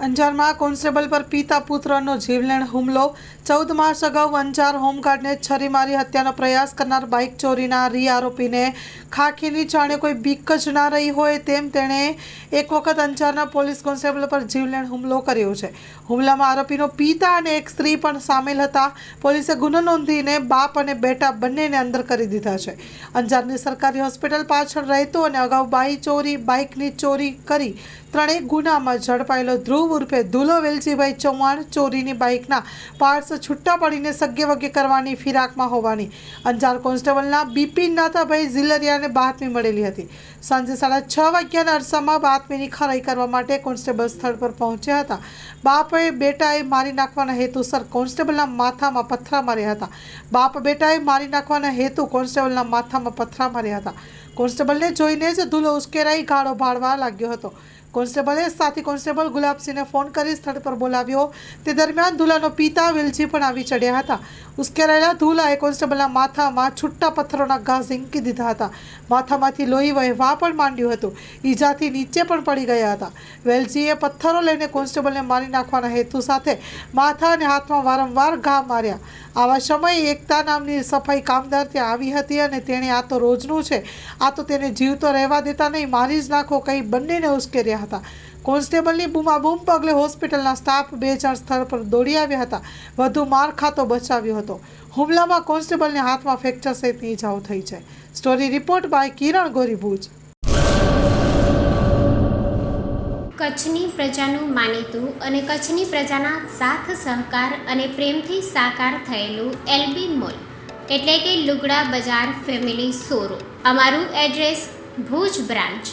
અંજારમાં કોન્સ્ટેબલ પર પિતા પુત્રનો જીવલેણ હુમલો. ચૌદ માસ અગાઉ અંજાર હોમગાર્ડને છરી મારી હત્યાનો પ્રયાસ કરનાર બાઇક ચોરીના રી આરોપીને ખાખીની જાણે કોઈ બીક જ ના રહી હોય તેમ તેણે એક વખત અંજારના પોલીસ કોન્સ્ટેબલ પર જીવલેણ હુમલો કર્યો છે. હુમલામાં આરોપીનો પિતા અને એક સ્ત્રી પણ સામેલ હતા. પોલીસે ગુનો નોંધીને બાપ અને બેટા બંનેને અંદર કરી દીધા છે. અંજારની સરકારી હોસ્પિટલ પાછળ રહેતો અને અગાઉ બાઈ ચોરી, બાઇકની ચોરી કરી ત્રણેય ગુનામાં ઝડપાયેલો ધ્રુવ ઉર્ફે ધુલો વેલજીભાઈ ચૌહાણ ચોરીની બાઇકના પાર્ટ્સ છૂટા પડીને સગ્ગે વગ્ગે કરવાની ફિરાકમાં હોવાની. અંજાર કોન્સ્ટેબલના બિપિન નાથાભાઈ ઝિલરિયાને બાતમી મળેલી હતી. સાંજે સાડા છ વાગ્યાના અરસામાં બાતમીની ખરાઈ કરવા માટે કોન્સ્ટેબલ સ્થળ પર પહોંચ્યા હતા. બાપે બેટાએ મારી નાખવાના હેતુસર કોન્સ્ટેબલના માથામાં પથરા માર્યા હતા. બાપ બેટાએ મારી નાખવાના હેતુ કોન્સ્ટેબલના માથામાં પથરા માર્યા હતા. કોન્સ્ટેબલને જોઈને જ ધૂલો ઉશ્કેરાઈ ગાળો ભાળવા લાગ્યો હતો. કોન્સ્ટેબલે સાથી કોન્સ્ટેબલ ગુલાબસિંહને ફોન કરી સ્થળ પર બોલાવ્યો. તે દરમિયાન ધુલાનો પિતા વેલજી પણ આવી ચડ્યા હતા. ઉશ્કેરાયેલા ધુલાએ કોન્સ્ટેબલના માથામાં છૂટા પથ્થરોના ઘા ઝીંકી દીધા હતા. માથામાંથી લોહી વહેવા પણ માંડ્યું હતું. ઈજાથી નીચે પણ પડી ગયા હતા. વેલજીએ પથ્થરો લઈને કોન્સ્ટેબલને મારી નાખવાના હેતુ સાથે માથા અને હાથમાં વારંવાર ઘા માર્યા. આવા સમયે એકતા નામની સફાઈ કામદાર ત્યાં આવી હતી અને તેણે આ તો રોજનું છે. આ તો તેને જીવતો રહેવા દેતા નહીં. મારી જ નાખો કંઈ બંનેને ઉશ્કેર્યા હતા. કોન્સ્ટેબલની બૂમાબૂમ પગલે હોસ્પિટલના સ્ટાફ બે ચાર સ્થળ પર દોડી આવ્યા હતા. વધુ માર ખાતો બચાવ્યો હતો. હુમલામાં કોન્સ્ટેબલને હાથમાં ફ્રેક્ચર સહિતની ઇજાઓ થઈ છે. સ્ટોરી રિપોર્ટ બાય કિરણ ગોરી ભુજ કચ્છની પ્રજાનું માનીતું અને કચ્છની પ્રજાના સાથ સહકાર અને પ્રેમથી સાકાર થયેલું એલબી મોલ, એટલે કે લુગડા બજાર ફેમિલી શોરૂમ. અમારું address Bhuj branch.